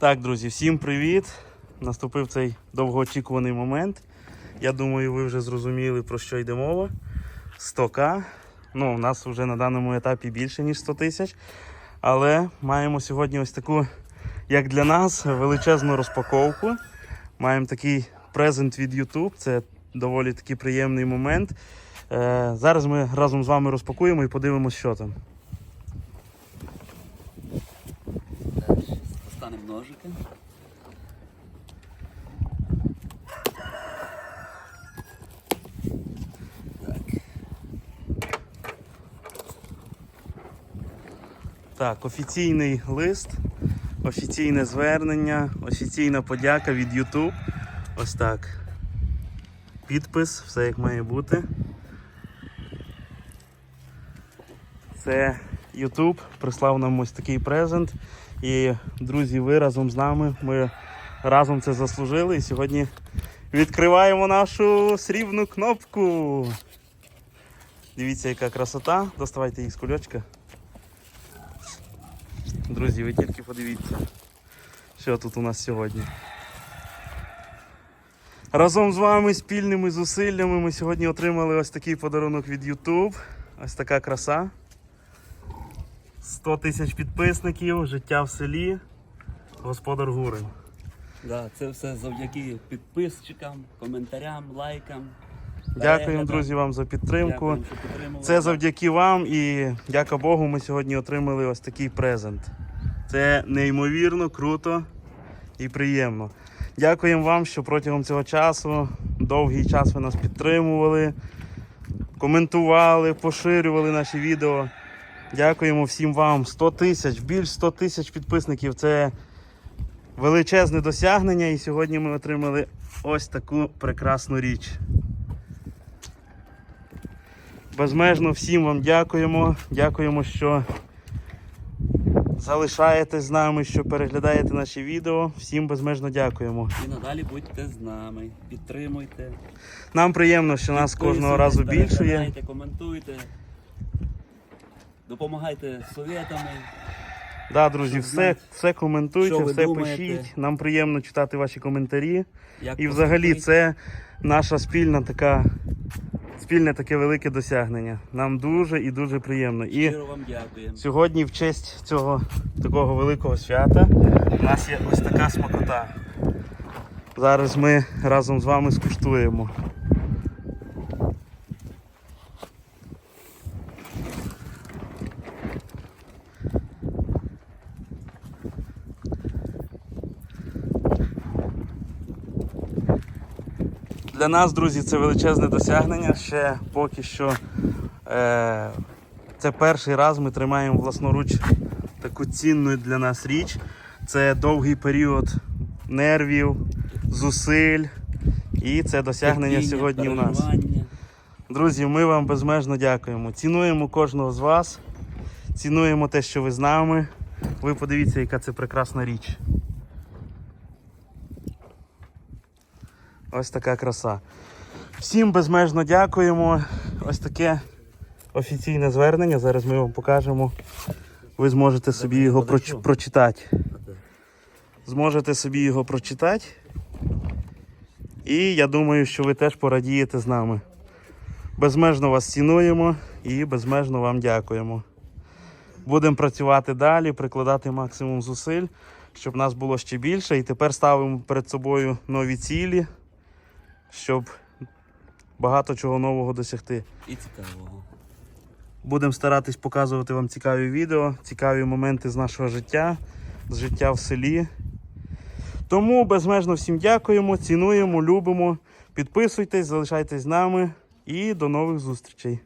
Так, друзі, всім привіт! Наступив цей довгоочікуваний момент. Я думаю, ви вже зрозуміли, про що йде мова. 100к. Ну, у нас вже на даному етапі більше, ніж 100 тисяч. Але маємо сьогодні ось таку, як для нас, величезну розпаковку. Маємо такий презент від YouTube. Це доволі такий приємний момент. Е, зараз ми разом з вами розпакуємо і подивимося, що там. Достанемо ножики. Так, офіційний лист, офіційне звернення, офіційна подяка від YouTube. Ось так. Підпис, все як має бути. Це YouTube прислав нам ось такий презент. І, друзі, ви разом з нами. Ми разом це заслужили. І сьогодні відкриваємо нашу срібну кнопку. Дивіться, яка красота. Доставайте їх з кульочка. Друзі, ви тільки подивіться, що тут у нас сьогодні. Разом з вами спільними зусиллями ми сьогодні отримали ось такий подарунок від YouTube. Ось така краса. 100 тисяч підписників, життя в селі, господар Гурин. Да, це все завдяки підписчикам, коментарям, лайкам. Дякуємо, друзі, вам за підтримку. Підтримували. Це завдяки вам і дяка Богу, ми сьогодні отримали ось такий презент. Це неймовірно, круто і приємно. Дякуємо вам, що протягом цього часу, довгий час ви нас підтримували, коментували, поширювали наші відео. Дякуємо всім вам. 100 тисяч, більш 100 тисяч підписників. Це величезне досягнення. І сьогодні ми отримали ось таку прекрасну річ. Безмежно всім вам дякуємо. Дякуємо, що залишаєтесь з нами, що переглядаєте наші відео. Всім безмежно дякуємо. І надалі будьте з нами, підтримуйте. Нам приємно, що нас кожного разу більшує. коментуйте. Допомагайте совєтами. Да, друзі, все, все коментуйте, що ви все думаєте. пишіть. Нам приємно читати ваші коментарі. Як І взагалі поступити. це наша спільна така. Спільне таке велике досягнення. Нам дуже і дуже приємно. І Щиро вам дякуємо. Сьогодні в честь цього такого великого свята у нас є ось така смакота. Зараз ми разом з вами скуштуємо. Для нас, друзі, це величезне досягнення. Ще поки що е, це перший раз ми тримаємо власноруч таку цінну для нас річ. Це довгий період нервів, зусиль. І це досягнення Терпіння, сьогодні у нас. Друзі, ми вам безмежно дякуємо. Цінуємо кожного з вас, цінуємо те, що ви з нами. Ви подивіться, яка це прекрасна річ. Ось така краса. Всім безмежно дякуємо. Ось таке офіційне звернення. Зараз ми вам покажемо. Ви зможете собі його проч- прочитати. Зможете собі його прочитати. І я думаю, що ви теж порадієте з нами. Безмежно вас цінуємо і безмежно вам дякуємо. Будемо працювати далі, прикладати максимум зусиль, щоб нас було ще більше. І тепер ставимо перед собою нові цілі, щоб багато чого нового досягти. І цікавого. Будемо старатись показувати вам цікаві відео, цікаві моменти з нашого життя, з життя в селі. Тому безмежно всім дякуємо, цінуємо, любимо. Підписуйтесь, залишайтесь з нами і до нових зустрічей.